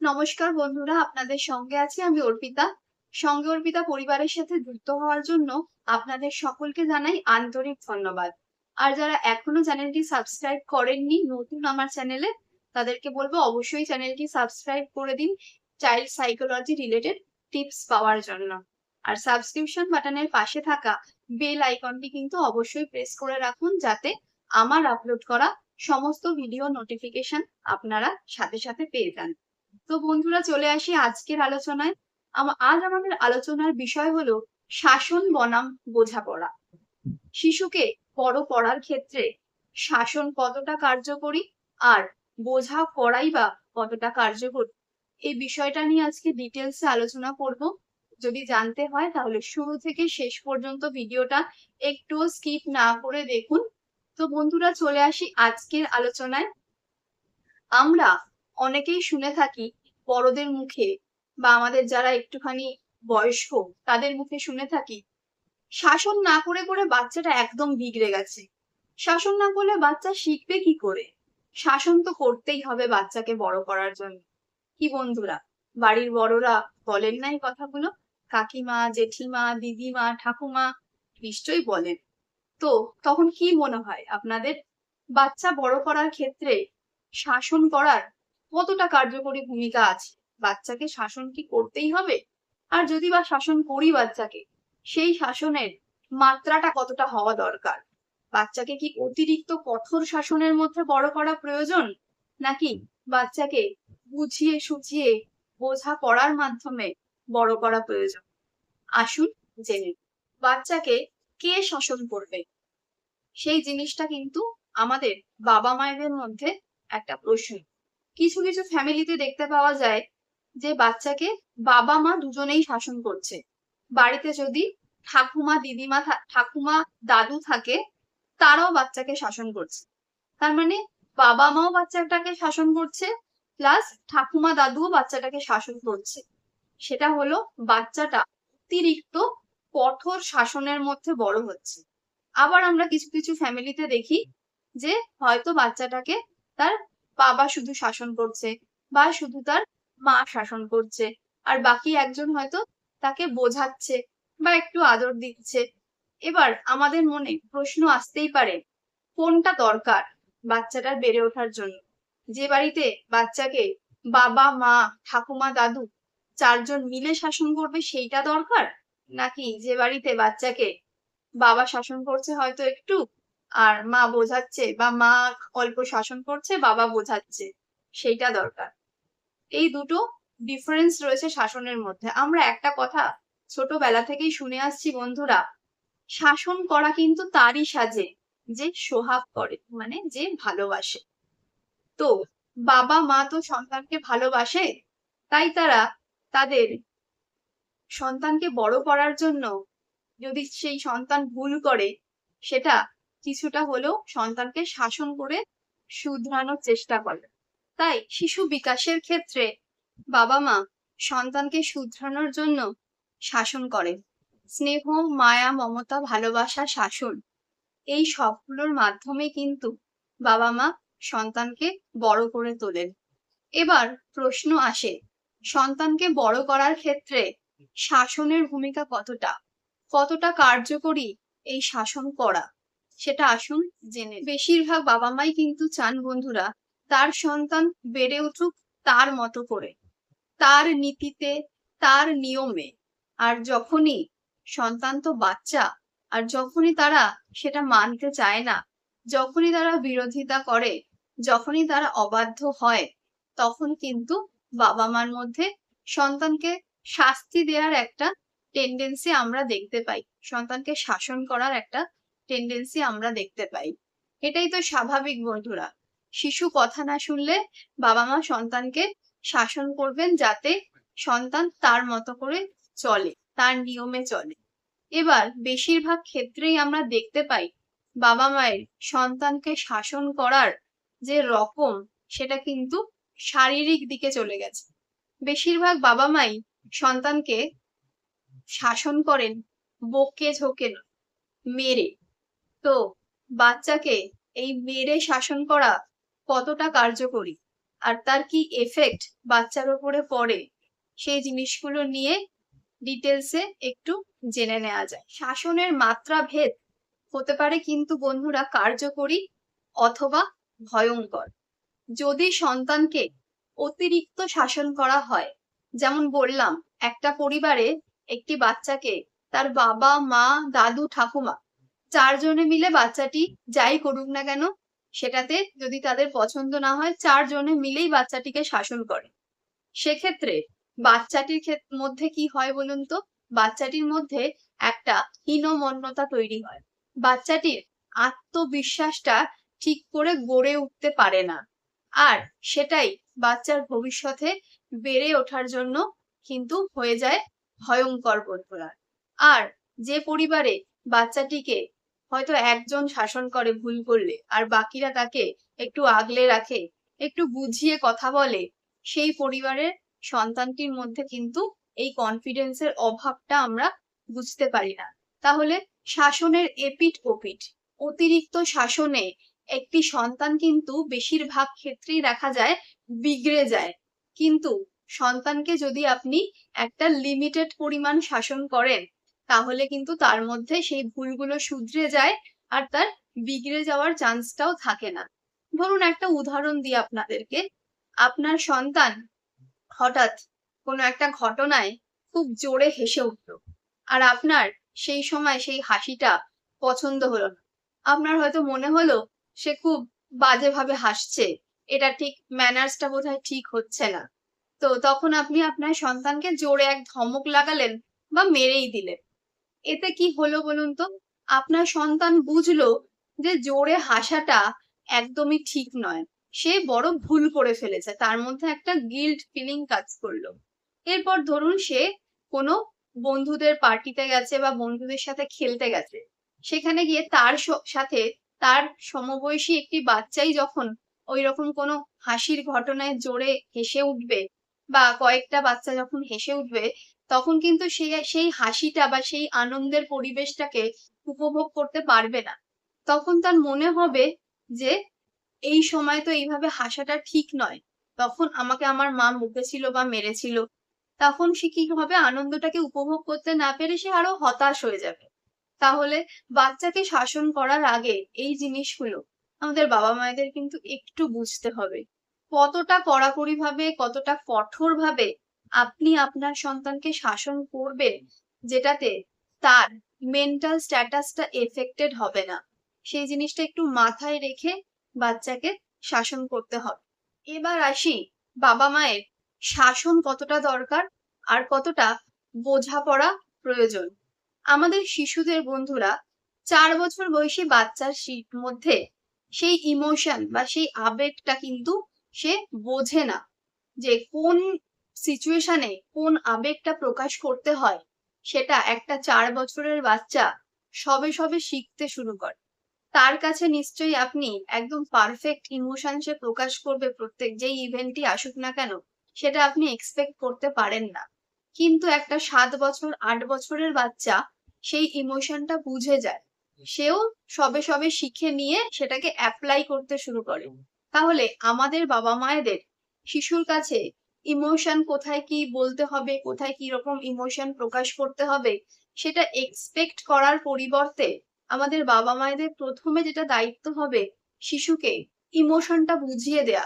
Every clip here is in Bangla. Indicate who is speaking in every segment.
Speaker 1: নমস্কার বন্ধুরা, আপনাদের সঙ্গে আছি আমি অর্পিতা। সঙ্গে অর্পিতা পরিবারের সাথে যুক্ত হওয়ার জন্য আপনাদের সকলকে জানাই আন্তরিক ধন্যবাদ। আর যারা এখনও চ্যানেলটি সাবস্ক্রাইব করেননি, নতুন আমার চ্যানেলে, তাদেরকে বলব অবশ্যই চ্যানেলটি সাবস্ক্রাইব করে দিন চাইল্ড সাইকোলজি রিলেটেড টিপস পাওয়ার জন্য। আর সাবস্ক্রিপশন বাটনের পাশে থাকা বেল আইকনটি কিন্তু অবশ্যই প্রেস করে রাখুন যাতে আমার আপলোড করা সমস্ত ভিডিও নোটিফিকেশন আপনারা সাথে সাথে পেয়ে যান। তো বন্ধুরা চলে আসি আজকের আলোচনায়। আজ আমাদের আলোচনার বিষয় হলো শাসন বনাম বোঝাপড়া। শিশুকে বড় পড়ার ক্ষেত্রে শাসন কতটা কার্যকরী আর বোঝা পড়াই বা কতটা কার্যকরী? এই বিষয়টা নিয়ে আজকে ডিটেলসে আলোচনা করব। যদি জানতে হয় তাহলে শুরু থেকে শেষ পর্যন্ত ভিডিওটা একটুও স্কিপ না করে দেখুন। তো বন্ধুরা চলে আসি আজকের আলোচনায়। আমরা অনেকেই শুনে থাকি বড়দের মুখে বা আমাদের যারা একটুখানি বয়স্ক, তাদের মুখে শুনে থাকি, শাসন না করে করে বাচ্চাটা একদম বিগড়ে গেছে। শাসন না করলে বাচ্চা শিখবে কি করে? শাসন তো করতেই হবে বাচ্চাকে বড় করার জন্য। কি বন্ধুরা, বাড়ির বড়রা বলেন না এই কথাগুলো? কাকিমা, জেঠিমা, দিদিমা, ঠাকুমা নিশ্চয়ই বলেন। তো তখন কি মনে হয় আপনাদের? বাচ্চা বড় করার ক্ষেত্রে শাসন করার কতটা কার্যকরী ভূমিকা আছে? বাচ্চাকে শাসন কি করতেই হবে? আর যদি বা শাসন করি বাচ্চাকে, সেই শাসনের মাত্রাটা কতটা হওয়া দরকার? বাচ্চাকে কি অতিরিক্ত কঠোর শাসনের মধ্যে বড় করা প্রয়োজন? নাকি বাচ্চাকে বুঝিয়ে সুঝিয়ে বোঝা পড়ার মাধ্যমে বড় করা প্রয়োজন? আসুন জেনে বাচ্চাকে কে শাসন করবে? সেই জিনিসটা কিন্তু আমাদের বাবা মায়েদের মধ্যে একটা প্রশ্ন। কিছু কিছু ফ্যামিলিতে দেখতে পাওয়া যায় যে বাচ্চাকে বাবা মা দুজনেই শাসন করছে। বাড়িতে যদি ঠাকুমা, দিদিমা ঠাকুমা, দাদু থাকে, তারাও বাচ্চাকে শাসন করছে। তার মানে বাবা মাও বাচ্চাটাকে শাসন করছে প্লাস ঠাকুমা, দাদুও বাচ্চাটাকে শাসন করছে। সেটা হলো বাচ্চাটা অতিরিক্ত কঠোর শাসনের মধ্যে বড় হচ্ছে। আবার আমরা কিছু কিছু ফ্যামিলিতে দেখি যে হয়তো বাচ্চাটাকে তার বাবা শুধু শাসন করছে, বা শুধু তার মা শাসন করছে, আর বাকি একজন হয়তো তাকে বোঝাচ্ছে, বা একটু আদর দিচ্ছে। এবার আমাদের মনে প্রশ্ন আসতেই পারে, কোনটা দরকার বাচ্চাটার বেড়ে ওঠার জন্য? যে বাড়িতে বাচ্চাকে বাবা, মা, ঠাকুমা, দাদু চারজন মিলে শাসন করবে সেইটা দরকার? নাকি যে বাড়িতে বাচ্চাকে বাবা শাসন করছে হয়তো একটু আর মা বোঝাচ্ছে বা মা অল্প শাসন করছে, বাবা বোঝাচ্ছে, সেইটা দরকার। এই দুটো ডিফারেন্স রয়েছে শাসনের মধ্যে। আমরা একটা কথা ছোটবেলা থেকেই শুনে আসছি, বন্ধুরা, শাসন করা কিন্তু তারই সাজে যে সোহাগ করে মানে যে ভালোবাসে। তো বাবা, মা তো সন্তানকে ভালোবাসে, তাই তারা তাদের সন্তানকে বড় করার জন্য যদি সেই সন্তান ভুল করে, সেটা কিছুটা হলেও সন্তানকে শাসন করে শুধরানোর চেষ্টা করে। তাই শিশু বিকাশের ক্ষেত্রে বাবা মা সন্তানকে শুধরানোর জন্য শাসন করে স্নেহ, মায়া, মমতা, ভালোবাসা, শাসন এই সবগুলোর মাধ্যমে কিন্তু বাবা মা সন্তানকে বড় করে তোলেন। এবার প্রশ্ন আসে, সন্তানকে বড় করার ক্ষেত্রে শাসনের ভূমিকা কতটা? কতটা কার্যকরী এই শাসন করা? সেটা আসুন জেনে বেশিরভাগ বাবা মাই কিন্তু চান বন্ধুরা তার সন্তান বেড়ে উঠুক তার মতো করে। তার নীতিতে, তার নিয়মে। আর যখনই সন্তান তো বাচ্চা, আর যখনই তারা সেটা মানতে চায় না, যখনই তারা বিরোধিতা করে, যখনই তারা অবাধ্য হয়, তখন কিন্তু বাবা মার মধ্যে সন্তানকে শাস্তি দেওয়ার একটা টেন্ডেন্সি আমরা দেখতে পাই। সন্তানকে শাসন করার একটা টেন্ডেন্সি আমরা দেখতে পাই। এটাই তো স্বাভাবিক বন্ধুরা। শিশু কথা না শুনলে বাবা মা সন্তানকে শাসন করবেন যাতে সন্তান তার মতো করে চলে, তার নিয়মে চলে। এবার বেশিরভাগ ক্ষেত্রেই আমরা দেখতে পাই বাবা মায়ের সন্তানকে শাসন করার যে রকম সেটা কিন্তু শারীরিক দিকে চলে গেছে। বেশিরভাগ বাবা মাই সন্তানকে শাসন করেন, বকে ঝোঁকে না, মেরে। তো বাচ্চাকে এই মেরে শাসন করা কতটা কার্যকরী? আর তার কি এফেক্ট বাচ্চার ওপরে পড়ে? সেই জিনিসগুলো নিয়ে ডিটেলসে একটু জেনে নেওয়া যায়। শাসনের মাত্রা ভেদ হতে পারে কিন্তু বন্ধুরা কার্যকরী অথবা ভয়ঙ্কর। যদি সন্তানকে অতিরিক্ত শাসন করা হয়, যেমন বললাম, একটা পরিবারে একটি বাচ্চাকে তার বাবা, মা, দাদু, ঠাকুমা চারজনে মিলে বাচ্চাটি যাই করুক না কেন, সেটাতে যদি তাদের পছন্দ না হয়, চারজনে মিলেই বাচ্চাটিকে শাসন করে। সেক্ষেত্রে বাচ্চাটির মধ্যে কি হয় বলুন তো? বাচ্চাটির মধ্যে একটা হীনমন্যতা তৈরি হয়। বাচ্চাটির আত্মবিশ্বাসটা ঠিক করে গড়ে উঠতে পারে না। আর সেটাই বাচ্চার ভবিষ্যতে বেড়ে ওঠার জন্য কিন্তু হয়ে যায় ভয়ঙ্কর বন্ধুরা। আর যে পরিবারে বাচ্চাটিকে হয়তো একজন শাসন করে ভুল করলে আর বাকিরা তাকে একটু আগলে রাখে, একটু বুঝিয়ে কথা বলে, সেই পরিবারের সন্তানটির মধ্যে কিন্তু এই কনফিডেন্সের অভাবটা আমরা বুঝতে পারি না। তাহলে শাসনের এপিট ওপিট অতিরিক্ত শাসনে একটি সন্তান কিন্তু বেশিরভাগ ক্ষেত্রেই দেখা যায় বিগড়ে যায়। কিন্তু সন্তানকে যদি আপনি একটা লিমিটেড পরিমাণ শাসন করেন তাহলে কিন্তু তার মধ্যে সেই ভুলগুলো শুধরে যায় আর তার বিগড়ে যাওয়ার চান্সটাও থাকে না। ধরুন একটা উদাহরণ দিই আপনাদেরকে। আপনার সন্তান হঠাৎ কোনো একটা ঘটনায় খুব জোরে হেসে উঠল আর আপনার সেই সময় সেই হাসিটা পছন্দ হলো না। আপনার হয়তো মনে হলো সে খুব বাজেভাবে হাসছে, এটা ঠিক ম্যানার্সটা বোধহয় ঠিক হচ্ছে না। তো তখন আপনি আপনার সন্তানকে জোরে এক ধমক লাগালেন বা মেরেই দিলেন। এতে কি হলো বলুন তো? আপনার সন্তান বুঝলো যে জোরে হাসাটা একদমই ঠিক নয়। সে বড় ভুল করে ফেলেছে। তার মধ্যে একটা গিল্ট ফিলিং কাজ করল। এরপর ধরুন সে কোনো বন্ধুদের পার্টিতে গেছে বা বন্ধুদের সাথে খেলতে গেছে। সেখানে গিয়ে তার সাথে তার সমবয়সী একটি বাচ্চাই যখন ওই রকম কোনো হাসির ঘটনায় জোরে হেসে উঠবে বা কয়েকটা বাচ্চা যখন হেসে উঠবে তখন কিন্তু সে সেই হাসিটা বা সেই আনন্দের পরিবেশটাকে উপভোগ করতে পারবে না। তখন তার মনে হবে যে, এই সময় তো এইভাবে হাসাটা ঠিক নয়। তখন আমাকে আমার মা মুখেছিল বা মেরেছিল। তখন সে কি হবে আনন্দটাকে উপভোগ করতে না পেরে সে আরও হতাশ হয়ে যাবে। তাহলে বাচ্চাকে শাসন করার আগে এই জিনিসগুলো আমাদের বাবা মায়েদের কিন্তু একটু বুঝতে হবে। কতটা কড়াকড়ি ভাবে কতটা কঠোর ভাবে আপনি আপনার সন্তানকে শাসন করবেন যেটাতে তার মেন্টাল স্ট্যাটাসটা এফেক্টেড হবে না। সেই জিনিসটা একটু মাথায় রেখে বাচ্চাকে শাসন করতে হবে। এবার আসি বাবা মায়ের শাসন কতটা দরকার আর কতটা বোঝাপড়া প্রয়োজন। আমাদের শিশুদের বন্ধুরা চার বছর বয়সী বাচ্চার মধ্যে সেই ইমোশন বা সেই আবেগটা কিন্তু সে বোঝে না যে কোন সিচুয়েশনে কোন আবেগটা প্রকাশ করতে হয়, সেটা একটা চার বছরের বাচ্চা সবে সবে শিখতে শুরু করে। তার কাছে নিশ্চয়ই আপনি একদম পারফেক্ট ইমোশন সে প্রকাশ করবে প্রত্যেক যেই ইভেন্টই আসুক না কেন, সেটা আপনি এক্সপেক্ট করতে পারেন না। কিন্তু একটা সাত বছর, আট বছরের বাচ্চা সেই ইমোশনটা বুঝে যায়। সেও সবে সবে শিখে নিয়ে সেটাকে অ্যাপ্লাই করতে শুরু করে। তাহলে আমাদের বাবা মায়েদের শিশুর কাছে ইমোশন কোথায় কি বলতে হবে, কোথায় কি রকম ইমোশন প্রকাশ করতে হবে, সেটা এক্সপেক্ট করার পরিবর্তে আমাদের বাবা মায়েদের প্রথমে যেটা দায়িত্ব হবে শিশুকে ইমোশনটা বুঝিয়ে দেয়া।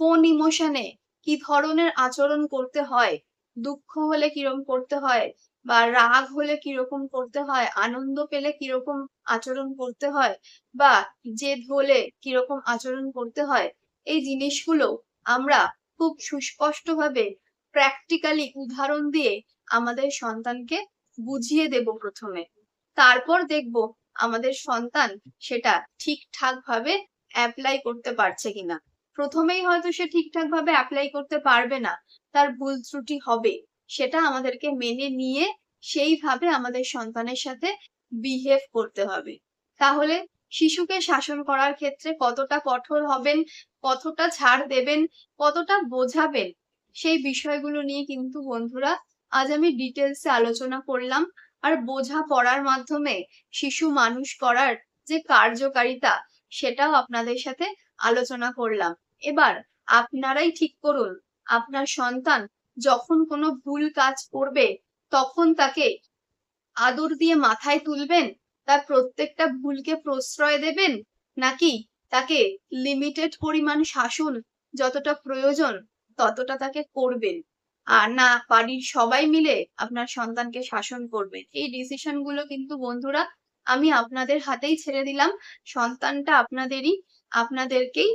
Speaker 1: কোন ইমোশনে কি ধরনের আচরণ করতে হয়, দুঃখ হলে কীরকম করতে হয় বা রাগ হলে কীরকম করতে হয়, আনন্দ পেলে কীরকম আচরণ করতে হয় বা জেদ হলে কীরকম আচরণ করতে হয়, এই জিনিসগুলো আমরা খুব সুস্পষ্টভাবে প্র্যাকটিক্যালি উদাহরণ দিয়ে আমাদের সন্তানকে বুঝিয়ে দেব প্রথমে। তারপর দেখব আমাদের সন্তান সেটা ঠিকঠাক ভাবে অ্যাপ্লাই করতে পারছে কিনা। প্রথমেই হয়তো সে ঠিকঠাক ভাবে অ্যাপ্লাই করতে পারবে না, তার ভুল ত্রুটি হবে, সেটা আমাদেরকে মেনে নিয়ে সেইভাবে আমাদের সন্তানের সাথে বিহেভ করতে হবে। তাহলে শিশুকে শাসন করার ক্ষেত্রে কতটা কঠোর হবেন, কতটা ছাড় দেবেন, কতটা বোঝাবেন, সেই বিষয়গুলো নিয়ে কিন্তু বন্ধুরা আজ আমি ডিটেলসে আলোচনা করলাম। আর বোঝা পড়ার মাধ্যমে শিশু মানুষ করার যে কার্যকারিতা, সেটাও আপনাদের সাথে আলোচনা করলাম। এবার আপনারাই ঠিক করুন, আপনার সন্তান যখন কোনো ভুল কাজ করবে, তখন তাকে আদর দিয়ে মাথায় তুলবেন তার প্রত্যেকটা ভুলকে প্রশ্রয় দেবেন? নাকি তাকে লিমিটেড পরিমাণ শাসন যতটা প্রয়োজন ততটা তাকে করবেন? আর না, বাড়ির সবাই মিলে আপনার সন্তানকে শাসন করবেন। এই ডিসিশনগুলো কিন্তু বন্ধুরা, আমি আপনাদের হাতেই ছেড়ে দিলাম। সন্তানটা আপনাদেরই, আপনাদেরকেই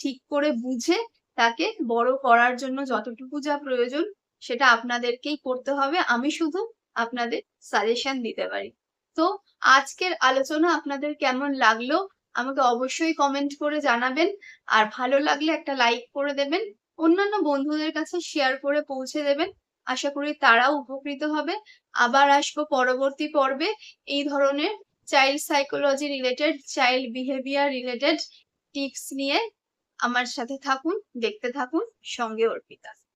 Speaker 1: ঠিক করে বুঝে তাকে বড় করার জন্য যতটুকু যা প্রয়োজন, সেটা আপনাদেরকেই করতে হবে। আমি শুধু আপনাদের সাজেশন দিতে পারি। তো আজকের আলোচনা আপনাদের কেমন লাগল? আমাকে অবশ্যই কমেন্ট করে জানাবেন। আর ভালো লাগলে একটা লাইক করে দেবেন। অন্যান্য বন্ধুদের কাছে শেয়ার করে পৌঁছে দেবেন। আশা করি তারাও উপকৃত হবে। আবার আসব পরবর্তী পর্বে এই ধরনের child psychology related child behaviour related tips নিয়ে। আমার সাথে থাকুন, দেখতে থাকুন, সঙ্গে অর্পিতা।